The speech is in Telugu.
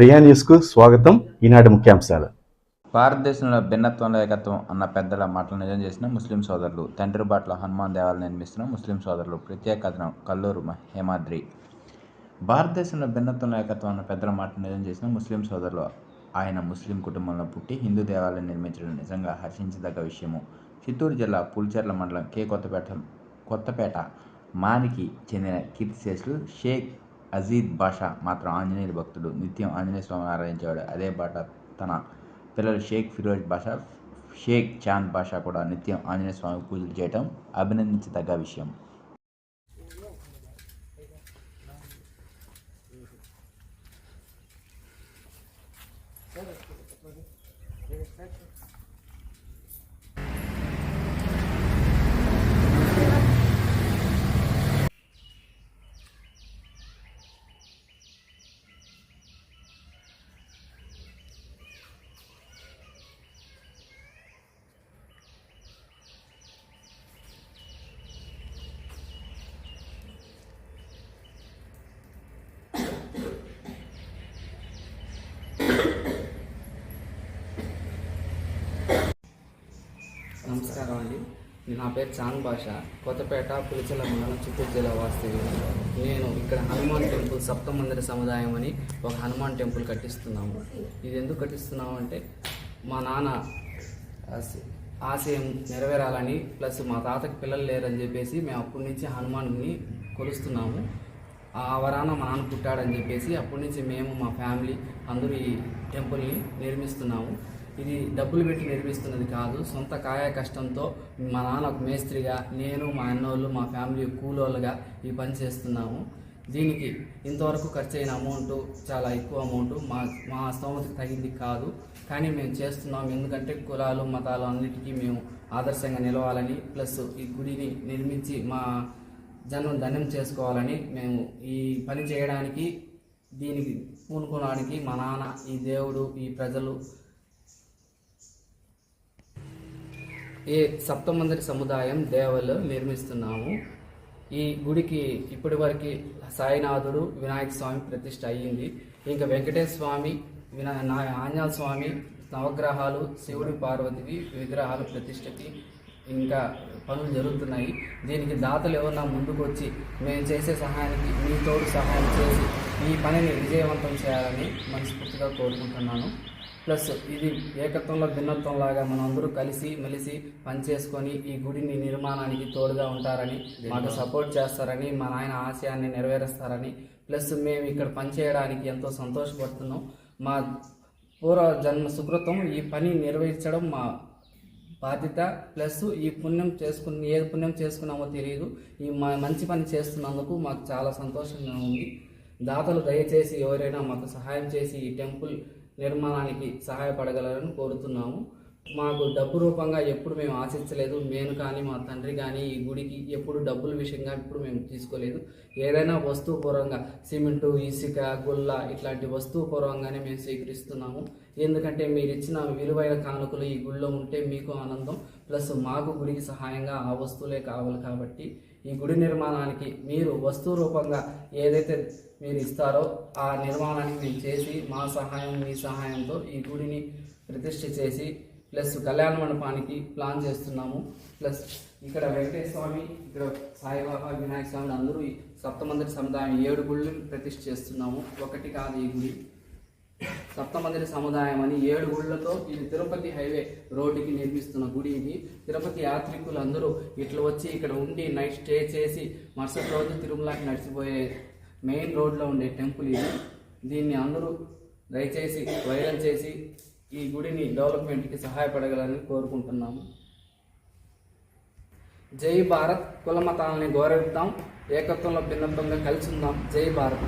ప్రియా న్యూస్కు స్వాగతం. ఈనాటి ముఖ్యాంశాలు. భారతదేశంలో భిన్నత్వం ఏకత్వం అన్న పెద్దల మాటలు నిజం చేసిన ముస్లిం సోదరులు తండ్రి బాట్ల హనుమాన్ దేవాలయం నిర్మిస్తున్న ముస్లిం సోదరులు ప్రత్యేక కథనం కల్లూరు మ- హేమాద్రి. భారతదేశంలో భిన్నత్వం ఏకత్వం అన్న పెద్దల మాటలు నిజం చేసిన ముస్లిం సోదరులు ఆయన ముస్లిం కుటుంబంలో పుట్టి హిందూ దేవాలయం నిర్మించడం నిజంగా హర్షించదగ్గ విషయము. చిత్తూరు జిల్లా పులిచెర్ల మండలం కే కొత్తపేట కొత్తపేట మానికి చెందిన కీర్తిశేషులు షేక్ అజీద్ బాషా మాత్రం ఆంజనేయుల భక్తుడు. నిత్యం ఆంజనేయ స్వామిని ఆరాధించేవాడు అదే బాట తన పిల్లలు షేక్ ఫిరోజ్ బాషా షేక్ చాంద్ బాషా కూడా నిత్యం ఆంజనేయ స్వామి పూజలు చేయటం అభినందించదగ్గ విషయం. నమస్కారం నా పేరు చాన్ భాష. కొత్తపేట పులిచెల మండలం చిత్తూరు జిల్లా వాస్తవి నేను ఇక్కడ హనుమాన్ టెంపుల్ సప్తమందిర సముదాయం అని ఒక హనుమాన్ టెంపుల్ కట్టిస్తున్నాము. ఇది ఎందుకు కట్టిస్తున్నాము అంటే మా నాన్న ఆశయం నెరవేరాలని ప్లస్ మా తాతకి పిల్లలు లేరని చెప్పేసి మేము అప్పటి నుంచి హనుమాన్ని కొలుస్తున్నాము. ఆ వరాన మా నాన్న పుట్టాడని చెప్పేసి అప్పటి నుంచి మేము మా ఫ్యామిలీ అందరూ ఈ టెంపుల్ని నిర్మిస్తున్నాము. ఇది డబ్బులు పెట్టి నిర్మిస్తున్నది కాదు. సొంత కాయ కష్టంతో మా నాన్న ఒక మేస్త్రిగా నేను మా అన్నోళ్ళు మా ఫ్యామిలీ కూలోళ్ళుగా ఈ పని చేస్తున్నాము. దీనికి ఇంతవరకు ఖర్చు అయిన అమౌంట్ చాలా ఎక్కువ అమౌంట్ మా మా స్తోమతకు తగింది కాదు. కానీ మేము చేస్తున్నాం. ఎందుకంటే కులాలు మతాలు అన్నిటికీ మేము ఆదర్శంగా నిలవాలని ప్లస్ ఈ గుడిని నిర్మించి మా జనం ధన్యం చేసుకోవాలని మేము ఈ పని చేయడానికి దీనికి పూనుకోవడానికి మా నాన్న ఈ దేవుడు ఈ ప్రజలు ఈ సప్తమందిరి సముదాయం దేవలు నిర్మిస్తున్నాము. ఈ గుడికి ఇప్పటి వరకు సాయినాథుడు వినాయక స్వామి ప్రతిష్ట అయ్యింది. ఇంకా వెంకటేశ్వర స్వామి వినా నా- ఆంజనేయ స్వామి నవగ్రహాలు శివుడి పార్వతివి విగ్రహాలు ప్రతిష్టకి ఇంకా పనులు జరుగుతున్నాయి. దీనికి దాతలు ఎవరన్నా ముందుకు వచ్చి మేము చేసే సహాయానికి మీ తోడు సహాయం చేసి ఈ పనిని విజయవంతం చేయాలని మనస్ఫూర్తిగా కోరుకుంటున్నాను. ప్లస్ ఇది ఏకత్వంలో భిన్నత్వం లాగా మనం అందరూ కలిసి మెలిసి పనిచేసుకొని ఈ గుడిని నిర్మాణానికి తోడుగా ఉంటారని మాకు సపోర్ట్ చేస్తారని మా నాయన ఆశయాన్ని నెరవేరుస్తారని. ప్లస్ మేము ఇక్కడ పనిచేయడానికి ఎంతో సంతోషపడుతున్నాం. మా పూర్వ జన్మ సుకృతం ఈ పని నిర్వహించడం మా బాధ్యత. ప్లస్ ఈ పుణ్యం చేసుకుని ఏ పుణ్యం చేసుకున్నామో తెలియదు ఈ మా మంచి పని చేస్తున్నందుకు మాకు చాలా సంతోషంగా ఉంది. దాతలు దయచేసి ఎవరైనా మాకు సహాయం చేసి ఈ టెంపుల్ నిర్మాణానికి సహాయపడగలరని కోరుతున్నాము. మాకు డబ్బు రూపంగా ఎప్పుడు మేము ఆశించలేదు. నేను కానీ మా తండ్రి కానీ ఈ గుడికి ఎప్పుడు డబ్బుల విషయంగా ఇప్పుడు మేము తీసుకోలేదు. ఏదైనా వస్తువు పూర్వంగా సిమెంటు ఇసుక గుల్ల ఇట్లాంటి వస్తువు పూర్వంగానే మేము స్వీకరిస్తున్నాము. ఎందుకంటే మీరు ఇచ్చిన విలువైన కానుకలు ఈ గుడిలో ఉంటే మీకు ఆనందం. ప్లస్ మాకు గుడికి సహాయంగా ఆ వస్తువులే కావాలి కాబట్టి ఈ గుడి నిర్మాణానికి మీరు వస్తు రూపంగా ఏదైతే మీరు ఇస్తారో ఆ నిర్మాణానికి మేము చేసి మా సహాయం మీ సహాయంతో ఈ గుడిని ప్రతిష్ఠ చేసి ప్లస్ కళ్యాణ మండపానికి ప్లాన్ చేస్తున్నాము. ప్లస్ ఇక్కడ వెంకటేశ్వర స్వామి ఇక్కడ సాయిబాబా వినాయక స్వామి అందరూ ఈ సప్తమందిరి సముదాయం ఏడు గుళ్ళు ప్రతిష్ఠ చేస్తున్నాము. ఒకటి కాదు ఈ గుడి. సప్తమందిరి సముదాయం అని ఏడు గుళ్ళతో ఇది తిరుపతి హైవే రోడ్డుకి నిర్మిస్తున్న గుడి ఇది. తిరుపతి యాత్రికులు అందరూ ఇట్లా వచ్చి ఇక్కడ ఉండి నైట్ స్టే చేసి మరుసటి రోజు తిరుమలకి నడిచిపోయే మెయిన్ రోడ్లో ఉండే టెంపుల్ ఇది. దీన్ని అందరూ దయచేసి వైరల్ చేసి ఈ గుడిని డెవలప్మెంట్కి సహాయపడగలని కోరుకుంటున్నాము. జై భారత్ కుల మతాలని గౌరవిద్దాం. ఏకత్వంలో భిన్నత్వంగా కలిసి ఉందాం. జై భారత్.